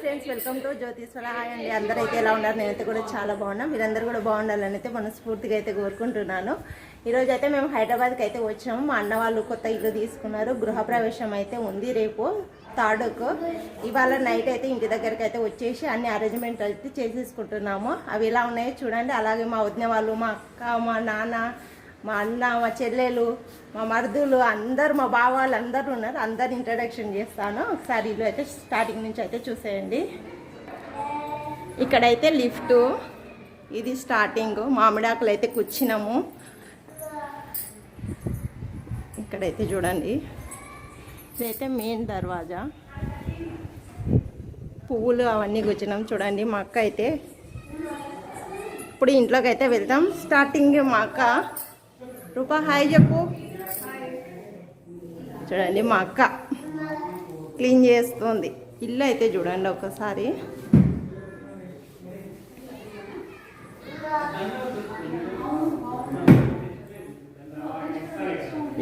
Friends welcome to Jyotishwara hi అండి అందరూ అయితే ఎలా ఉన్నారు? నేనైతే కూడా చాలా బాగున్నా. మీరందరూ కూడా బాగుండాలని అయితే మనస్ఫూర్తిగా అయితే కోరుకుంటున్నాను. ఈరోజు అయితే మేము హైదరాబాద్కి అయితే వచ్చాము. మా అన్న వాళ్ళు కొత్త ఇల్లు తీసుకున్నారు. గృహప్రవేశం అయితే ఉంది రేపు థర్డ్కు ఇవాళ నైట్ అయితే ఇంటి దగ్గరికి అయితే వచ్చేసి అన్ని అరేంజ్మెంట్ అయితే చేసేసుకుంటున్నాము. అవి ఎలా ఉన్నాయో చూడండి. అలాగే మా వదిన వాళ్ళు మా అక్క మా నాన్న మా అన్న మా చెల్లెలు మా మరుదులు అందరు మా బావ వాళ్ళు అందరూ ఉన్నారు. అందరు ఇంట్రడక్షన్ చేస్తాను. ఒకసారి ఇల్లు అయితే స్టార్టింగ్ నుంచి అయితే చూసేయండి. ఇక్కడైతే లిఫ్ట్ ఇది స్టార్టింగ్ మామిడాకులు అయితే కూర్చున్నాము. ఇక్కడైతే చూడండి. ఇదైతే మెయిన్ దర్వాజా. పువ్వులు అవన్నీ కూర్చున్నాం. చూడండి మా అక్క అయితే. ఇప్పుడు ఇంట్లోకి అయితే వెళ్తాం స్టార్టింగ్ మా అక్క. రూపా హాయ్ చెప్పు చూడండి మా అక్క క్లీన్ చేస్తుంది. ఇల్లు అయితే చూడండి ఒకసారి.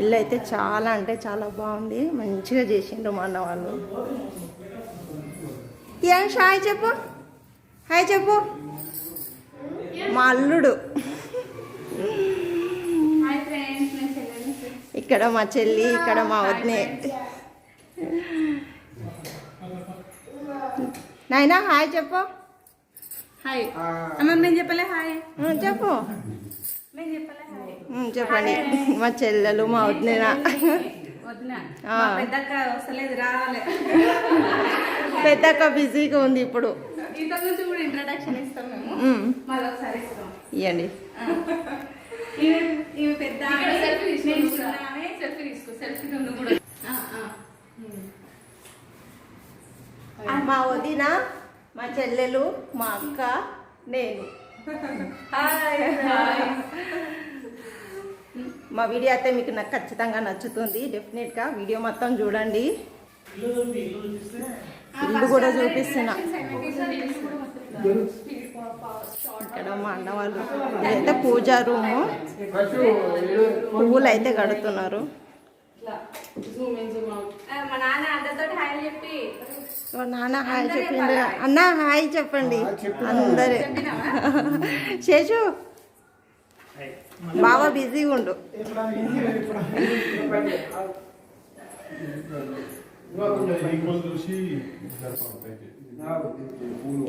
ఇల్లు అయితే చాలా అంటే చాలా బాగుంది. మంచిగా చేసిండ్రు మా అన్న వాళ్ళు. యాష్ హాయ్ చెప్పు. హాయ్ చెప్పు. మా అల్లుడు హాయ్ ఫ్రెండ్స్ నేను చెల్లెలు ఇక్కడ మా చెల్లి ఇక్కడ మా వదినే. నాయనా హాయ్ చెప్పు. హాయ్. అమ్మ మేము చెప్పలే హాయ్. చెప్పు. చెప్పండి. మా చెల్లెలు మా వదిన పెద్దక్క బిజీగా ఉంది ఇప్పుడు. ఇంత నుంచి మా వదిన మా చెల్లెలు మా అక్క నేను. మా వీడియో అయితే మీకు నాకు ఖచ్చితంగా నచ్చుతుంది డెఫినెట్గా. వీడియో మొత్తం చూడండి. ఇల్లు కూడా చూపిస్తున్నా. ఇక్కడ మా అన్న వాళ్ళు ఇదైతే పూజా రూము. పువ్వులు అయితే కడుతున్నారు. మా నాన్న అందరితో హాయ్ చెప్పి. నాన్న హాయ్ చెప్పింది అన్న హాయ్ చెప్పండి. అందరు. శేషు బాగా బిజీగా ఉండు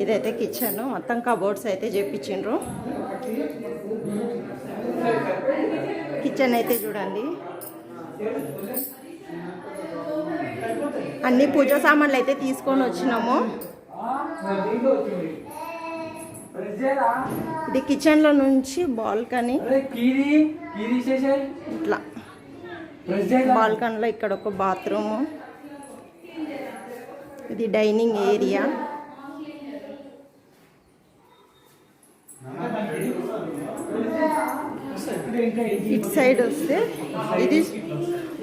ఇదైతే కిచెన్. మొత్తం కబోర్డ్స్ అయితే చేపించిండ్రు. కిచెన్ అయితే చూడండి. అన్ని పూజ సామాన్లు అయితే తీసుకొని వచ్చినాము. ఇది కిచెన్లో నుంచి బాల్కనీ. ఇట్లా. బాల్కనీలో ఇక్కడ ఒక బాత్రూము. ఇది డైనింగ్ ఏరియా. ఇటు సైడ్ వస్తే ఇది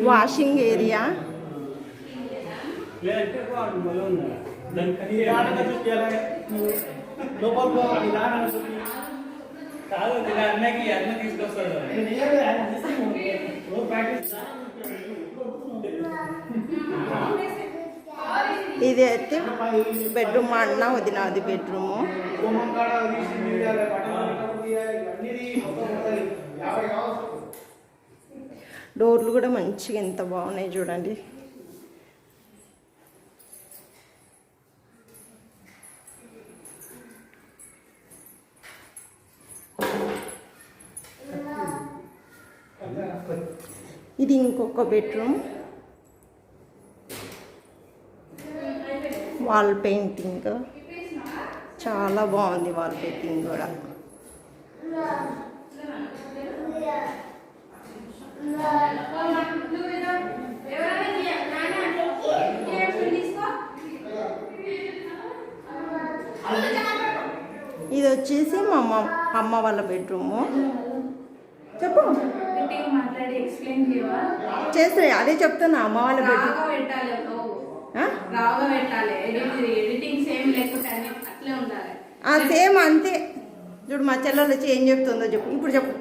వాషింగ్ ఏరియా. కాదు ఇలా అన్నకి అన్న తీసుకొస్తాడు ఇది అయితే బెడ్రూమ్ మా అన్న వదినది బెడ్రూము డోర్లు కూడా మంచిగా ఎంత బాగున్నాయి చూడండి. ఇది ఇంకొక బెడ్రూమ్ వాల్ పెయింటింగ్ చాలా బాగుంది వాల్ పెయింటింగ్ కూడా. ఇది వచ్చేసి మా అమ్మ అమ్మ వాళ్ళ బెడ్రూము చెప్పు. గట్టిగా మాట్లాడి ఎక్స్ప్లెయిన్ చేయవా? చేస్తే అదే చెప్తున్నా అమ్మ వాళ్ళ బెడ్రూమ్ రాగా పెట్టాలి ఓ. ఆ? రాగా పెట్టాలి. ఎడిటింగ్ ఎడిటింగ్ సేమ్ లేకపోతే అన్ని అట్లే ఉండాలి. ఆ సేమ్ అంతే. చూడు మా చెల్లెలు వచ్చి ఏం చెప్తుందో చెప్పు. ఇప్పుడు చెప్పు.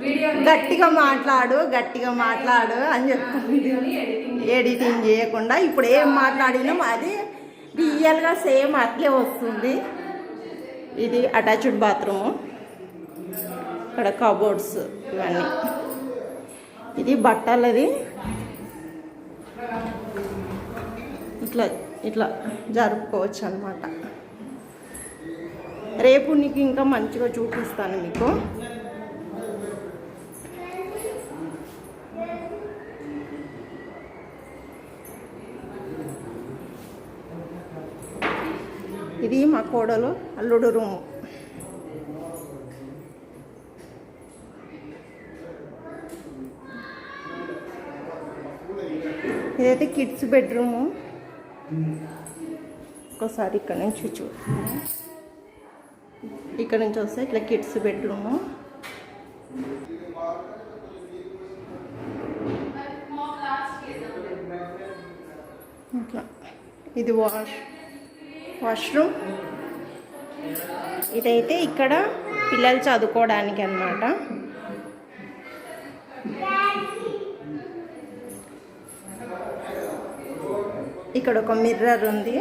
వీడియో గట్టిగా మాట్లాడు గట్టిగా మాట్లాడు అని వీడియోని ఎడిటింగ్ ఎడిటింగ్ చేయకుండా. ఇప్పుడు ఏం మాట్లాడినాం అది రియల్గా సేమ్ అట్లే వస్తుంది. ఇది అటాచ్డ్ బాత్రూము ఇక్కడ కబోర్డ్స్ ఇవన్నీ. ఇది బట్టలది. ఇట్లా ఇట్లా జరుపుకోవచ్చు అనమాట రేపు నీకు ఇంకా మంచిగా చూపిస్తాను మీకు. ఇది మా కోడలు అల్లుడు రూము. ఇదైతే కిడ్స్ బెడ్రూము. ఒకసారి ఇక్కడ నుంచి చూ ఇక్కడ నుంచి వస్తే ఇట్లా కిడ్స్ బెడ్రూము. ఇట్లా. ఇది వాష్ వాష్రూమ్. ఇదైతే ఇక్కడ పిల్లలు చదువుకోవడానికి అన్నమాట ఇక్కడ ఒక మిర్రర్ ఉంది.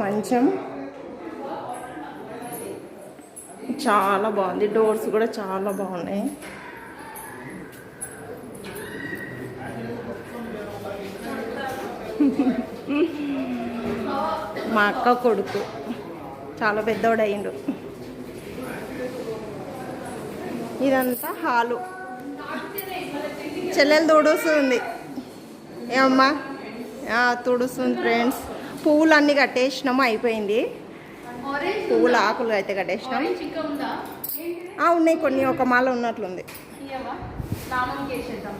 మంచం. చాలా బాగుంది. డోర్స్ కూడా చాలా బాగున్నాయి. మా అక్క కొడుకు. చాలా పెద్దోడయిండు ఇదంతా హాలు. చెల్లెలు తుడుస్తుంది. ఏమమ్మా? తుడుస్తుంది ఫ్రెండ్స్ పువ్వులు అన్నీ కట్టేసినాము? అయిపోయింది. పువ్వుల ఆకులు అయితే కట్టేసినాం. ఉన్నాయి కొన్ని. ఒక మాల ఉన్నట్లుంది. ఇయ్యవా నామం చేసేద్దాం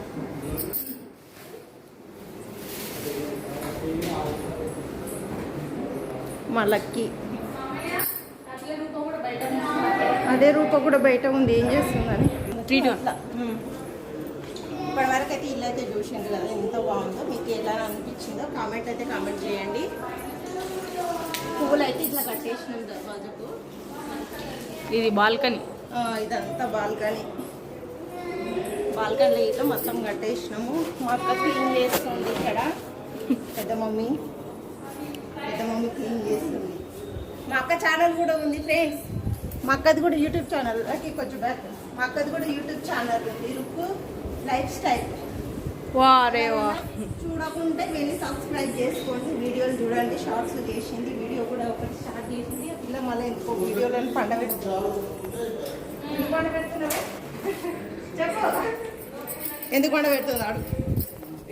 మా లక్కీ. అట్లే రూపం కూడా బయట అదే రూప కూడా బయట ఉంది ఏం చేస్తుందని Video. ఇప్పటి వరకు అయితే ఇల్లు అయితే చూసింది కదా ఎంత బాగుందో మీకు ఎలా అనిపించిందో కామెంట్ అయితే కామెంట్ చేయండి. పువ్వులు అయితే ఇట్లా కట్టేసినాం దర్వాజకు. ఇది బాల్కనీ. ఆ, ఇదంతా బాల్కనీ. బాల్కనీ ఇట్లా మొత్తం కట్టేసినాము. మా అక్క క్లీన్ చేస్తుంది ఇక్కడ. పెద్ద మమ్మీ. పెద్ద మమ్మీ క్లీన్ చేస్తుంది. మా అక్క ఛానల్ కూడా ఉంది ఫ్రెండ్స్ మా అక్కది కూడా యూట్యూబ్ ఛానల్ కొంచెం బ్యాక్ మా అక్కది కూడా యూట్యూబ్ ఛానల్ ఉంది రుక్కు. Life style. వారే వా. చూడకుంటే వెళ్ళి సబ్స్క్రైబ్ చేసుకోండి వీడియోలు చూడండి షార్ట్స్ చేసింది వీడియో కూడా ఒకటి స్టార్ట్ చేసింది. పిల్ల మళ్ళీ ఇంకో ఎందుకు పండ పెడుతున్నావే ఎందుకు పండ పెడుతున్నాడు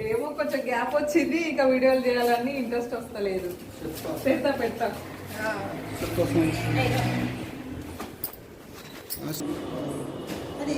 ఏమో కొంచెం గ్యాప్ వచ్చింది ఇక వీడియోలు చేయాలని ఇంట్రెస్ట్ వస్తలేదు. పెడతా పెడతా. అది